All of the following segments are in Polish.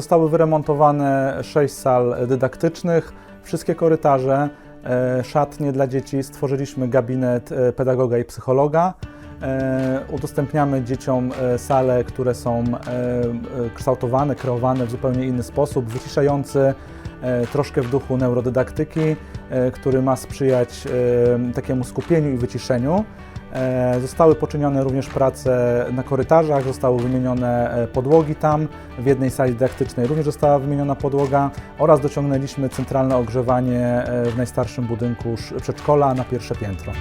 Zostały wyremontowane sześć sal dydaktycznych, wszystkie korytarze, e, szatnie dla dzieci. Stworzyliśmy gabinet e, pedagoga i psychologa. E, Udostępniamy dzieciom sale, które są kształtowane, kreowane w zupełnie inny sposób, wyciszający, troszkę w duchu neurodydaktyki, e, który ma sprzyjać e, takiemu skupieniu i wyciszeniu. E, Zostały poczynione również prace na korytarzach, zostały wymienione e, podłogi tam. W jednej sali dydaktycznej również została wymieniona podłoga oraz dociągnęliśmy centralne ogrzewanie e, w najstarszym budynku sz- przedszkola na pierwsze piętro.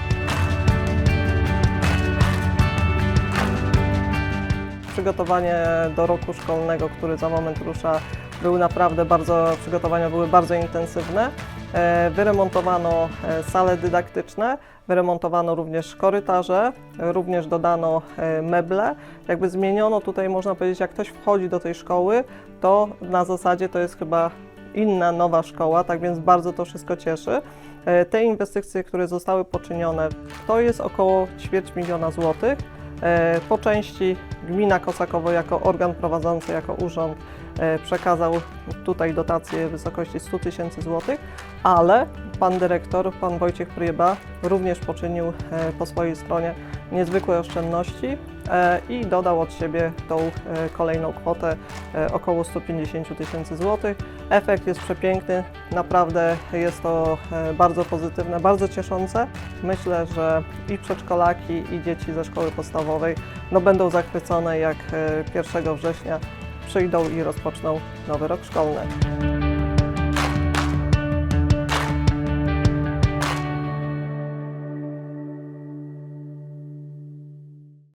Przygotowanie do roku szkolnego, który za moment rusza, były naprawdę bardzo, przygotowania były bardzo intensywne. E, Wyremontowano e, sale dydaktyczne, wyremontowano również korytarze, również dodano e, meble. Jakby zmieniono tutaj, można powiedzieć, jak ktoś wchodzi do tej szkoły, to na zasadzie to jest chyba inna, nowa szkoła, tak więc bardzo to wszystko cieszy. E, Te inwestycje, które zostały poczynione, to jest około ćwierć miliona złotych. E, Po części gmina Kosakowo jako organ prowadzący, jako urząd e, przekazał tutaj dotację w wysokości 100 tysięcy złotych, ale pan dyrektor, pan Wojciech Pryba również poczynił e, po swojej stronie niezwykłe oszczędności e, i dodał od siebie tą kolejną kwotę około 150 tysięcy złotych. Efekt jest przepiękny, naprawdę jest to bardzo pozytywne, bardzo cieszące. Myślę, że i przedszkolaki, i dzieci ze szkoły podstawowej no, będą zachwycone, jak e, 1 września przyjdą i rozpoczną nowy rok szkolny.